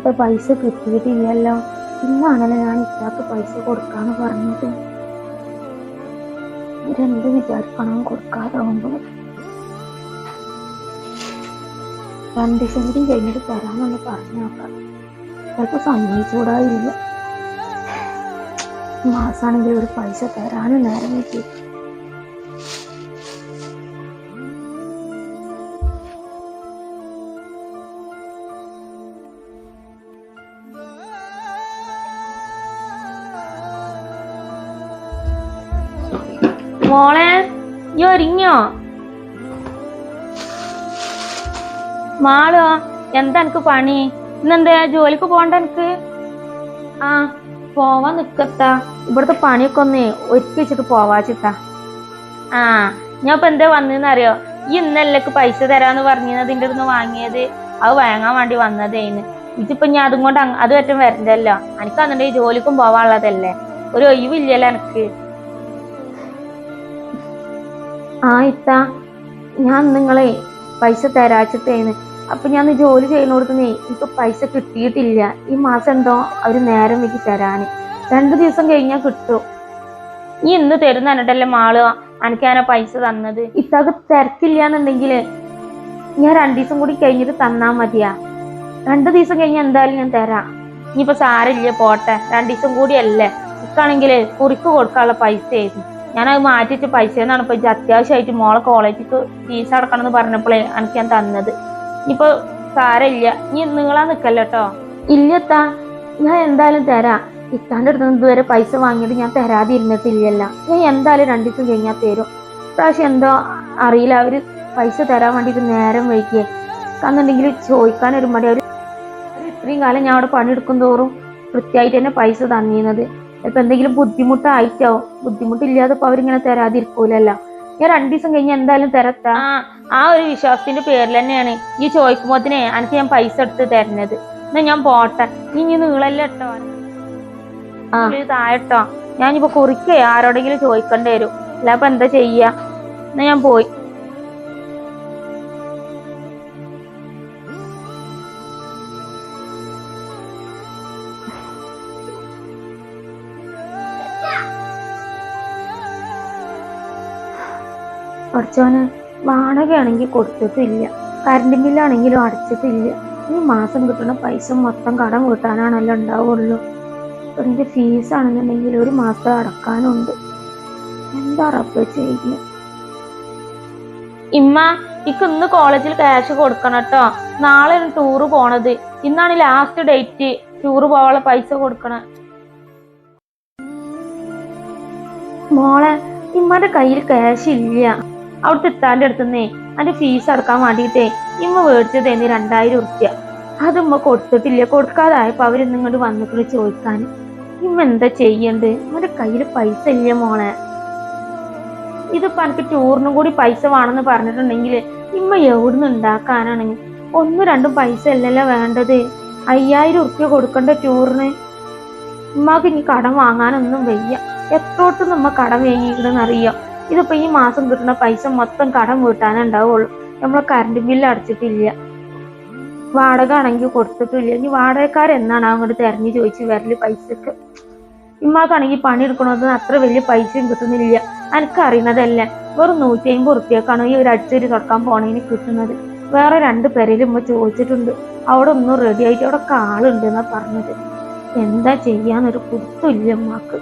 അടുത്ത പൈസ കിട്ടിയിട്ടില്ലല്ലോ. ഇന്നാണല്ലോ ഞാൻ ഇത്താക്ക് പൈസ കൊടുക്കാന്ന് പറഞ്ഞത് ഇവരെന്ത് വിചാരിക്കണം കൊടുക്കാതാവുമ്പോൾ രണ്ട് ദിവസം കഴിഞ്ഞിട്ട് തരാമെന്ന് പറഞ്ഞു നോക്കാം ചിലപ്പോൾ മാസാണെങ്കിൽ ഒരു പൈസ തരാനും നേരം വെച്ച് മോളെ ഈ ഒരുങ്ങിയോ? മാളോ എന്താ എനിക്ക് പണി? ഇന്നെന്താ ജോലിക്ക് പോണ്ട എനിക്ക്? ആ പോവാൻ നിക്കത്താ ഇവിടുത്തെ പണിയൊക്കെ ഒന്ന് ഒരുക്കി വെച്ചിട്ട് പോവാച്ചിട്ടാ ആ ഞാൻ ഇപ്പൊ എന്താ വന്നതെന്ന് അറിയോ ഈ ഇന്നല്ലക്ക് പൈസ തരാന്ന് പറഞ്ഞത് അതിന്റെ അടുത്ത് വാങ്ങിയത്. അത് വാങ്ങാൻ വേണ്ടി വന്നതേന്ന്. ഇതിപ്പോ ഞാൻ അതും കൊണ്ട് അത് പറ്റും വരണ്ടല്ലോ. എനിക്ക് അന്നിട്ട് ജോലിക്കും പോവാനുള്ളതല്ലേ? ഒരു ഒഴിവില്ലല്ലോ എനിക്ക് ആ ഇത്ത ഞാൻ നിങ്ങളെ പൈസ തരാച്ചിട്ടേന്ന്. അപ്പൊ ഞാൻ ജോലി ചെയ്യുന്നിടത്തുനിന്ന് എനിക്ക് പൈസ കിട്ടിയിട്ടില്ല. ഈ മാസം എന്തോ അവർ നേരം വെക്കി തരാന്. രണ്ടു ദിവസം കഴിഞ്ഞാൽ കിട്ടും. നീ ഇന്ന് തരുന്ന എന്നിട്ടല്ലേ മാൾ എനിക്ക് ഞാൻ പൈസ തന്നത്? ഇത്തക്ക് തിരക്കില്ല എന്നുണ്ടെങ്കിൽ ഞാൻ രണ്ടു ദിവസം കൂടി കഴിഞ്ഞിട്ട് തന്നാ മതിയാ. രണ്ടു ദിവസം കഴിഞ്ഞാൽ എന്തായാലും ഞാൻ തരാം. ഇനിയിപ്പോ സാരമില്ല പോട്ടെ. രണ്ടു ദിവസം കൂടിയല്ലേ. ഇക്കാണെങ്കിൽ കുറിക്ക് കൊടുക്കാനുള്ള പൈസ ആയിരുന്നു ഞാനത് മാറ്റിയിട്ട് പൈസ എന്നാണ് ഇപ്പൊ അത്യാവശ്യമായിട്ട് മോളെ കോളേജിക്ക് ഫീസ് അടക്കണം എന്ന് പറഞ്ഞപ്പോഴേ എനിക്ക് ഞാൻ തന്നത്. ഇനിയിപ്പോ സാരമില്ല. ഇനി നിങ്ങളാ നിക്കല്ലോ കേട്ടോ ഇല്ലത്താ ഞാൻ എന്തായാലും തരാം. ഇത്താന്റെ അടുത്ത് ഇതുവരെ പൈസ വാങ്ങിയത് ഞാൻ തരാതെ ഇരുന്നിട്ടില്ലല്ല ഞാൻ എന്തായാലും രണ്ടു ദിവസം കഴിഞ്ഞാൽ തരും. പ്രാവശ്യം എന്തോ അറിയില്ല. അവർ പൈസ തരാൻ വേണ്ടിയിട്ട് നേരം വൈകിയേ. കന്നുണ്ടെങ്കിൽ ചോദിക്കാൻ ഒരു മടി. അവർ ഇത്രയും കാലം ഞാൻ അവിടെ പണിയെടുക്കും തോറും കൃത്യമായിട്ട് തന്നെ പൈസ തന്നിരുന്നത്. ഇപ്പൊ എന്തെങ്കിലും ബുദ്ധിമുട്ടായിട്ടാവും. ബുദ്ധിമുട്ടില്ലാതെ ഇപ്പൊ അവരിങ്ങനെ തരാതിരിക്കൂലല്ലോ. ഞാൻ രണ്ടു ദിവസം കഴിഞ്ഞ് എന്തായാലും തരത്താ? ആ ഒരു വിശ്വാസത്തിന്റെ പേരിൽ തന്നെയാണ് ഈ ചോദിക്കുമ്പോത്തിനെ എനിക്ക് ഞാൻ പൈസ എടുത്ത് തരുന്നത്. എന്നാ ഞാൻ പോട്ടെ. നീ ഇനി നീളല്ല കേട്ടോ താഴെട്ടോ ഞാനിപ്പോ കുറിക്കേ ആരോടെങ്കിലും ചോദിക്കേണ്ടി വരും. അല്ല അപ്പൊ എന്താ ചെയ്യാ? എന്നാ ഞാൻ പോയി. കുറച്ചോന് വാടകയാണെങ്കിൽ കൊടുത്തിട്ടില്ല കറണ്ട് ബില്ലാണെങ്കിലും അടച്ചിട്ടില്ല. ഈ മാസം കിട്ടുന്ന പൈസ മൊത്തം കടം വീട്ടാനാണല്ലോ ഉണ്ടാവുള്ളൂ. എന്റെ ഫീസ് ആണെന്നുണ്ടെങ്കിൽ ഒരു മാസം അടക്കാനുണ്ട്. എന്താ റബ്ബ് ചെയ്യുക ഇമ്മ ഇക്ക് ഇന്ന് കോളേജിൽ ക്യാഷ് കൊടുക്കണം കേട്ടോ. നാളെ ടൂറ് പോണത്. ഇന്നാണ് ലാസ്റ്റ് ഡേറ്റ് ടൂറ് പോവാനുള്ള പൈസ കൊടുക്കണം. മോളെ ഇമ്മന്റെ കയ്യിൽ ക്യാഷ് ഇല്ല. അവിടുത്തെ എത്താന്റെ അടുത്തുനിന്നേ അതിന്റെ ഫീസ് അടക്കാൻ വേണ്ടിയിട്ടേ ഇമ്മ മേടിച്ചതേന്ന് രണ്ടായിരം ഉറുപ്പ്യ. അത് ഉമ്മ കൊടുത്തിട്ടില്ല. കൊടുക്കാതായപ്പോ അവർ ഇങ്ങോട്ട് വന്നിട്ട് ചോദിക്കാൻ ഇമ്മ എന്താ ചെയ്യണ്ട്? ഇമ്മയുടെ കയ്യിൽ പൈസ ഇല്ല മോളെ? ഇതിപ്പോ എനിക്ക് ടൂറിനും കൂടി പൈസ വേണമെന്ന് പറഞ്ഞിട്ടുണ്ടെങ്കിൽ ഇമ്മ എവിടുന്ന് ഉണ്ടാക്കാനാണെങ്കിൽ ഒന്നും രണ്ടും പൈസ അല്ലല്ലോ വേണ്ടത്. അയ്യായിരം ഉറുപ്പ്യ കൊടുക്കണ്ട ടൂറിന്. ഉമ്മാക്ക് ഇനി കടം വാങ്ങാനൊന്നും വയ്യ. എത്രോട്ടും നമ്മ കടം വാങ്ങിക്കണമെന്ന് അറിയാം ഇതിപ്പോ ഈ മാസം കിട്ടുന്ന പൈസ മൊത്തം കടം വീട്ടാനേ ഉണ്ടാവുള്ളൂ. നമ്മൾ കറണ്ട് ബില്ല് അടച്ചിട്ടില്ല. വാടക ആണെങ്കിൽ കൊടുത്തിട്ടില്ല. ഇനി വാടകക്കാരെന്നാണ് അങ്ങോട്ട് തെരഞ്ഞു ചോദിച്ച് വരൽ പൈസക്ക്? ഇമ്മാക്കാണെങ്കിൽ പണി എടുക്കണത് അത്ര വലിയ പൈസയും കിട്ടുന്നില്ല. എനിക്ക് അറിയുന്നതല്ല? വെറും നൂറ്റി അമ്പത് റുപ്യക്കാണ് ഈ ഒരു അടിച്ചൊരു തുടക്കാൻ പോണതിന് കിട്ടുന്നത്. വേറെ രണ്ട് പേരിലും ഉമ്മ ചോദിച്ചിട്ടുണ്ട്. അവിടെ ഒന്നും റെഡി ആയിട്ട് അവിടെ കാളുണ്ട് എന്നാ പറഞ്ഞത്. എന്താ ചെയ്യാന്നൊരു കുത്തുമില്ല ഉമ്മാക്ക്.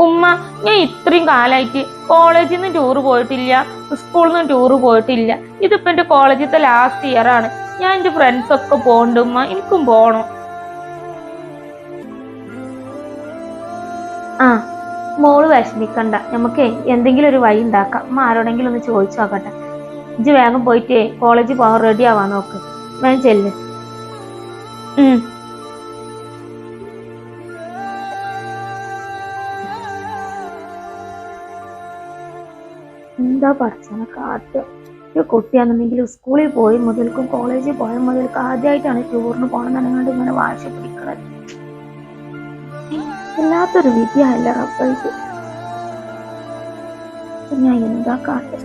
ഉമ്മ ഞാൻ ഇത്രയും കാലമായിട്ട് കോളേജിൽ നിന്ന് ടൂറ് പോയിട്ടില്ല സ്കൂളിൽ നിന്ന് ടൂറ് പോയിട്ടില്ല. ഇതിപ്പോ എന്റെ കോളേജിലത്തെ ലാസ്റ്റ് ഇയർ ആണ്. ഞാൻ എന്റെ ഫ്രണ്ട്സൊക്കെ പോകണ്ട ഉമ്മ എനിക്കും പോകണം ആ മോൾ വിഷമിക്കണ്ട. നമുക്ക് എന്തെങ്കിലും ഒരു വഴി ഉണ്ടാക്കാം. അമ്മ ആരോടെങ്കിലും ഒന്ന് ചോദിച്ചു നോക്കട്ടെ. ഇജ്ജ് വേഗം പോയിട്ട് കോളേജിൽ പോകാൻ റെഡി ആവാൻ നോക്ക്. വേഗം ചെല്ല്. എന്താ പഠിച്ചനെ കാട്ട് ഈ കുട്ടിയാണെന്നുണ്ടെങ്കിൽ സ്കൂളിൽ പോയി മുതൽക്കും കോളേജിൽ പോയ മുതൽക്കും ആദ്യമായിട്ടാണ് ടൂറിന് പോകണമെന്നുണ്ടെങ്കിൽ ഇങ്ങനെ വാശി പിടിക്കണത്. വല്ലാത്തൊരു വിധിയല്ല റബ്ബൈക്ക്. ഞാൻ എന്താ കാട്ട്?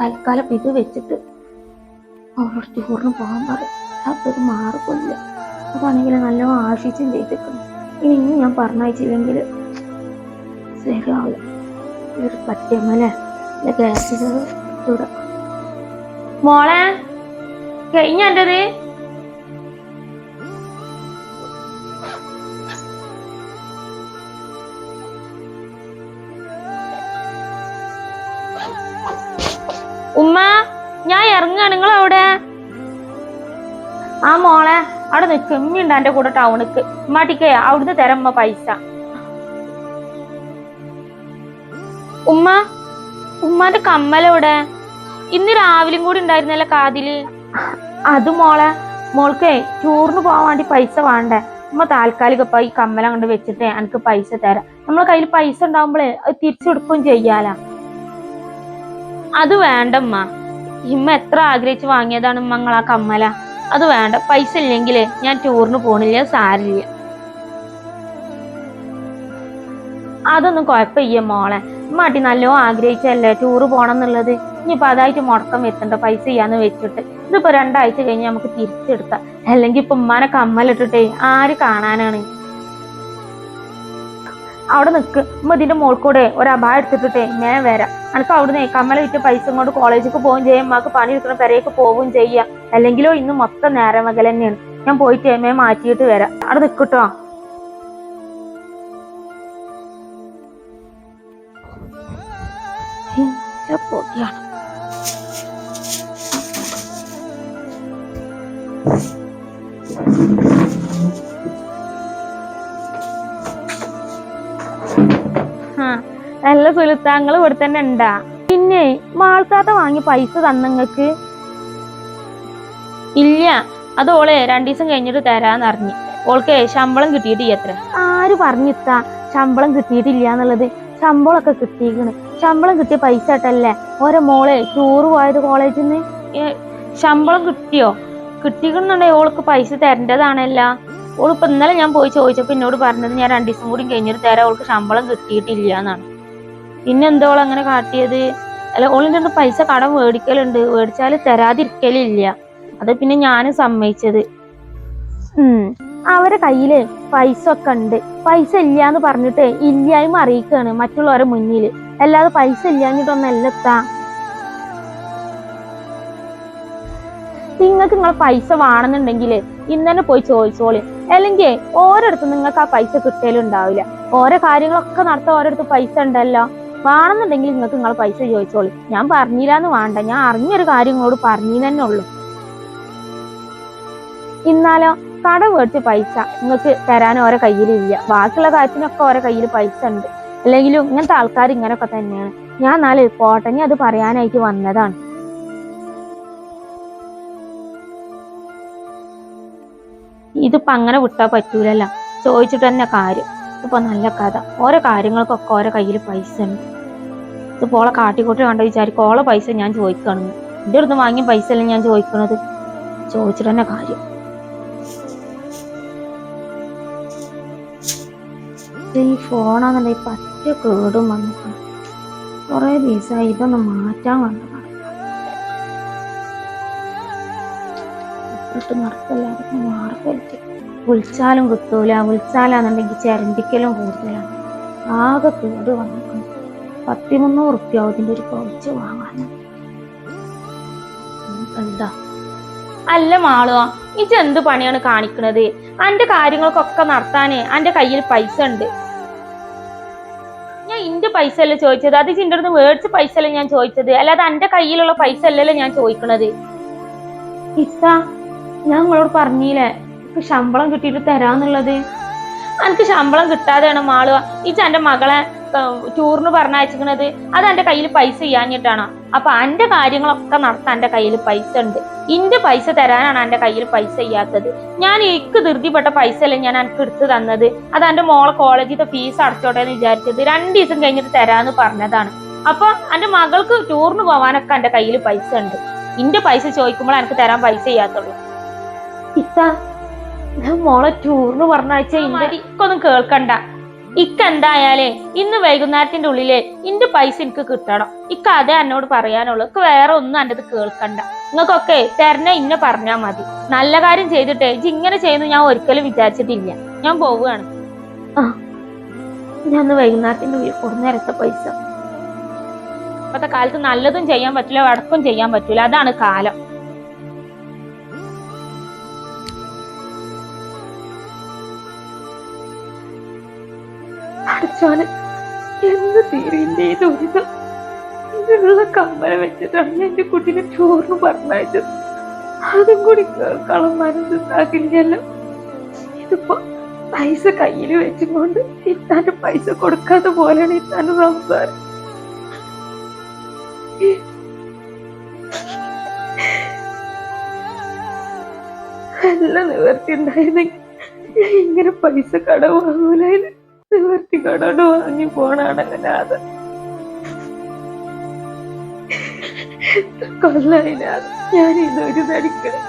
തൽക്കാലം ഇത് വെച്ചിട്ട് അവരോട് ടൂറിന് പോകാൻ പറയും. അപ്പൊ ഇത് മാറിപ്പോയില്ല. അതാണെങ്കിൽ നല്ല ആശിച്ചും ചെയ്തിരിക്കുന്നു. ഇനി ഇനി ഞാൻ പറഞ്ഞയച്ചില്ലെങ്കിൽ ശരിയാവില്ല. ചൂട മോളെ കഴിഞ്ഞ എന്റേത്? ഞാൻ നിങ്ങൾ അവിടെ ആ മോളെ അവിടെ നിൽക്ക് ഉമ്മയുണ്ട് എന്റെ കൂടെ ടൗണിക്ക്. ഉമ്മാട്ടിക്ക് അവിടുന്ന് തരമ്മ പൈസ. ഉമ്മ ഉമ്മാന്റെ കമ്മലെവിടെ ഇന്ന് രാവിലെയും കൂടി ഉണ്ടായിരുന്നല്ല കാതിൽ? അത് മോളെ മോൾക്ക് ടൂറിന് പോകാൻ വേണ്ടി പൈസ വേണ്ടേ? ഉമ്മ താൽക്കാലിക ഇപ്പൊ ഈ കമ്മല കൊണ്ട് വെച്ചിട്ട് എനിക്ക് പൈസ തരാം. നമ്മളെ കയ്യിൽ പൈസ ഉണ്ടാവുമ്പോഴേ അത് തിരിച്ചെടുക്കുകയും ചെയ്യാലാ. അത് വേണ്ടമ്മ ഇമ്മ എത്ര ആഗ്രഹിച്ച് വാങ്ങിയതാണ് ഉമ്മ ആ കമ്മല? അത് വേണ്ട പൈസ ഇല്ലെങ്കിലേ ഞാൻ ടൂറിന് പോണില്ല സാരില്ല അതൊന്നും കുഴപ്പമില്ല മോളെ. മാട്ടി നല്ലോ ആഗ്രഹിച്ചല്ലേ ടൂറ് പോണം എന്നുള്ളത് ഇനിയിപ്പൊ അതായിട്ട് മുടക്കം വരുത്തണ്ട പൈസ ചെയ്യാന്ന് വെച്ചിട്ട്. ഇതിപ്പോ രണ്ടാഴ്ച കഴിഞ്ഞ് നമുക്ക് തിരിച്ചെടുക്കാം. അല്ലെങ്കിൽ ഇപ്പൊ ഉമ്മാനെ കമ്മലിട്ടിട്ടേ ആര് കാണാനാണ്? അവിടെ നിൽക്ക് ഉമ്മ ഇതിന്റെ മോൾക്കൂടെ ഒരു അഭാ എടുത്തിട്ടിട്ടേ ഞാൻ വരാം. എനിക്ക് അവിടുന്ന് കമ്മല വിറ്റ് പൈസ കൊണ്ട് കോളേജിക്ക് പോവുകയും ചെയ്യാം. മാക്ക് പണി എടുക്കുന്ന പെരയൊക്കെ പോവുകയും ചെയ്യാം. അല്ലെങ്കിലോ ഇന്ന് മൊത്തം നേരം മകൽ തന്നെയാണ് ഞാൻ പോയിട്ട് എമ്മയെ മാറ്റിയിട്ട് വരാം. അവിടെ നിൽക്കട്ടോ പൊടിയാണ്? സുലുത്താങ്ങൾ ഇവിടെ തന്നെ ഉണ്ടാ. പിന്നെ മാൾക്കാത്ത വാങ്ങി പൈസ തന്നങ്ങക്ക് ഇല്ല അത് ഓളെ രണ്ടു ദിവസം കഴിഞ്ഞിട്ട് തരാന്ന് അറിഞ്ഞു. ഓൾക്ക് ശമ്പളം കിട്ടിയിട്ട് എത്ര? ആര് പറഞ്ഞിത്താ ശമ്പളം കിട്ടിയിട്ടില്ല എന്നുള്ളത്. ശമ്പളമൊക്കെ കിട്ടിയിരിക്കണ്. ശമ്പളം കിട്ടിയ പൈസ ഇട്ടല്ലേ? ഓരോ മോളെ ടൂറ് പോയത് കോളേജിൽ നിന്ന് ശമ്പളം കിട്ടിയോ? കിട്ടിക്കണമെന്നുണ്ടെങ്കിൽ ഓൾക്ക് പൈസ തരേണ്ടതാണല്ല. ഓളിപ്പോ ഇന്നലെ ഞാൻ പോയി ചോദിച്ചപ്പോ എന്നോട് പറഞ്ഞത് ഞാൻ രണ്ടു ദിവസം കൂടി കഴിഞ്ഞിട്ട് തരാം. ഓൾക്ക് ശമ്പളം കിട്ടിയിട്ടില്ല എന്നാണ്. പിന്നെ എന്തോ അങ്ങനെ കാട്ടിയത്? അല്ല ഓളിന്റെ അടുത്ത് പൈസ കടം മേടിക്കലുണ്ട്. മേടിച്ചാൽ തരാതിരിക്കലില്ല. അത് പിന്നെ ഞാൻ സമ്മതിച്ചത്. ഉം. അവരെ കയ്യിൽ പൈസ ഒക്കെ ഉണ്ട്. പൈസ ഇല്ല എന്ന് പറഞ്ഞിട്ട് ഇല്ലായ്മ അറിയിക്കാണ് മറ്റുള്ളവരെ മുന്നിൽ അല്ലാതെ പൈസ ഇല്ലാഞ്ഞിട്ടൊന്നല്ല എത്താ. നിങ്ങൾക്ക് നിങ്ങളെ പൈസ വേണമെന്നുണ്ടെങ്കിൽ ഇന്നലെ പോയി ചോദിച്ചോളി. അല്ലെങ്കിൽ ഓരോരുത്തും നിങ്ങൾക്ക് ആ പൈസ കിട്ടലുണ്ടാവില്ല ഓരോ കാര്യങ്ങളൊക്കെ നടത്താൻ ഓരോരുത്തർ പൈസ ഉണ്ടല്ലോ. വേണമെന്നുണ്ടെങ്കിൽ നിങ്ങൾക്ക് നിങ്ങളെ പൈസ ചോദിച്ചോളൂ. ഞാൻ പറഞ്ഞില്ലാന്ന് വേണ്ട. ഞാൻ അറിഞ്ഞൊരു കാര്യം നിങ്ങളോട് പറഞ്ഞു തന്നെ ഉള്ളൂ. ഇന്നാലോ കട മേടിച്ച പൈസ നിങ്ങൾക്ക് തരാൻ ഓരോ കയ്യിലില്ല. ബാക്കിയുള്ള കാര്യത്തിനൊക്കെ ഓരോ കയ്യിൽ പൈസ ഉണ്ട്. അല്ലെങ്കിലും ഇങ്ങനത്തെ ആൾക്കാർ ഇങ്ങനെയൊക്കെ തന്നെയാണ്. ഞാൻ നാളെ പോട്ടെ. അത് പറയാനായിട്ട് വന്നതാണ്. ഇതിപ്പോ അങ്ങനെ വിട്ടാൽ പറ്റൂലല്ല. ചോദിച്ചിട്ട് തന്നെ കാര്യം. ഇതിപ്പോ നല്ല കഥ. ഓരോ കാര്യങ്ങൾക്കൊക്കെ ഓരോ കയ്യിൽ പൈസ ഉണ്ട് ഇതിപ്പോ ഓളെ കാട്ടിക്കൂട്ടി കണ്ട വിചാരിക്കും ഓളെ പൈസ ഞാൻ ചോദിക്കണം. എന്റെ അടുത്ത് വാങ്ങിയ പൈസ അല്ലേ ഞാൻ ചോദിക്കണത്? ചോദിച്ചിട്ട് തന്നെ കാര്യം. ഈ ഫോണാന്നുണ്ടെങ്കിൽ പറ്റ കേടും വന്നിട്ടുണ്ട് കുറേ ദിവസമായി ഇതൊന്ന് മാറ്റാൻ വന്നു. ഇട്ട് നടക്കല്ലാതെ മാർഗമില്ല വിളിച്ചാലും കിട്ടൂല വിളിച്ചാലാന്നുണ്ടെങ്കിൽ ചരണ്ടിക്കലും കൂടുതലാണ് ആകെ കേട് വന്നിരിക്കുന്നു. പത്തി മുന്നൂറ് റുപ്യ ഇതിന്റെ ഒരു പൗച്ച് വാങ്ങാൻ. എന്താ? അല്ല മാളുവാ ഇജ് എന്ത് പണിയാണ് കാണിക്കുന്നത് അന്റെ കാര്യങ്ങൾക്കൊക്കെ നടത്താനേ അന്റെ കയ്യിൽ പൈസ ഉണ്ട്. ഞാൻ ഇന്റെ പൈസ അല്ലേ ചോദിച്ചത്? അത് ഇന്റെ അടുത്ത് മേടിച്ച പൈസ അല്ലേ ഞാൻ ചോദിച്ചത്? അല്ലാതെ അന്റെ കയ്യിലുള്ള പൈസ അല്ലല്ലോ ഞാൻ ചോദിക്കണത്? ഇത്ത ഞാൻ നിങ്ങളോട് പറഞ്ഞില്ലേ? ശമ്പളം കിട്ടിയിട്ട് തരാന്നുള്ളത്? എനിക്ക് ശമ്പളം കിട്ടാതെയാണ് മാളുക. ഈ എന്റെ മകളെ ടൂറിന് പറഞ്ഞയച്ചിരിക്കുന്നത് അത് എന്റെ കയ്യിൽ പൈസ ചെയ്യാഞ്ഞിട്ടാണ് അപ്പൊ എന്റെ കാര്യങ്ങളൊക്കെ നടത്താൻ എന്റെ കയ്യിൽ പൈസ ഉണ്ട്. ഇന്റെ പൈസ തരാനാണ് എന്റെ കയ്യിൽ പൈസ ചെയ്യാത്തത് ഞാൻ എനിക്ക് ധൃതിപ്പെട്ട പൈസ അല്ലേ ഞാൻ എനിക്ക് എടുത്തു തന്നത്. അത് എന്റെ മോളെ കോളേജിലത്തെ ഫീസ് അടച്ചോട്ടെ എന്ന് വിചാരിച്ചത്. രണ്ട് ദിവസം കഴിഞ്ഞിട്ട് തരാന്ന് പറഞ്ഞതാണ്. അപ്പൊ എന്റെ മകൾക്ക് ടൂറിന് പോവാനൊക്കെ എന്റെ കയ്യിൽ പൈസ ഉണ്ട്. ഇന്റെ പൈസ ചോദിക്കുമ്പോൾ എനിക്ക് തരാൻ പൈസ ചെയ്യാത്തുള്ളൂ ഞാൻ മോളെ ടൂറിന് പറഞ്ഞാഴ്ച ഇന്നൊന്നും കേൾക്കണ്ട. ഇക്ക എന്തായാലേ ഇന്ന് വൈകുന്നേരത്തിന്റെ ഉള്ളിൽ ഇന്റെ പൈസ എനിക്ക് കിട്ടണം. ഇക്ക അതേ എന്നോട് പറയാനുള്ളൂ. ഇക്ക് വേറെ ഒന്നും എന്റെ കേൾക്കണ്ട. നിങ്ങൾക്കൊക്കെ തരണ ഇന്നെ പറഞ്ഞാ മതി. നല്ല കാര്യം ചെയ്തിട്ടേ ഇജ് ഇങ്ങനെ ചെയ്യുന്നു ഞാൻ ഒരിക്കലും വിചാരിച്ചിട്ടില്ല. ഞാൻ പോവുകയാണ്. ആ ഞാൻ വൈകുന്നേരത്തിന്റെ ഉള്ളിൽ കൊടുന്നേരത്തെ പൈസ. ഇപ്പത്തെ കാലത്ത് നല്ലതും ചെയ്യാൻ പറ്റില്ല വടക്കും ചെയ്യാൻ പറ്റില്ല. അതാണ് കാലം. അടച്ചോനെ എന്ന് തീരിന്റെ ദുരിതം? ഇതിനുള്ള വെച്ചിട്ടാണ് എന്റെ കുട്ടീനെ ചോറിന് പറഞ്ഞയച്ചത്. അതും കൂടി കേൾക്കണം മനസ്സിലാക്കില്ലല്ലോ ഇതിപ്പോ പൈസ കയ്യിൽ വെച്ചുകൊണ്ട് ഇത്താന്റെ പൈസ കൊടുക്കാത്ത പോലെയാണ് ഇത്താന്റെ സംസാരം. നല്ല നിവർത്തി ഉണ്ടായിരുന്നെങ്കിൽ ഇങ്ങനെ പൈസ കട വാങ്ങി പോണാണ് അത് കൊല്ല കൊല്ലായി ഞാൻ ഇതൊരു നടിക്കണം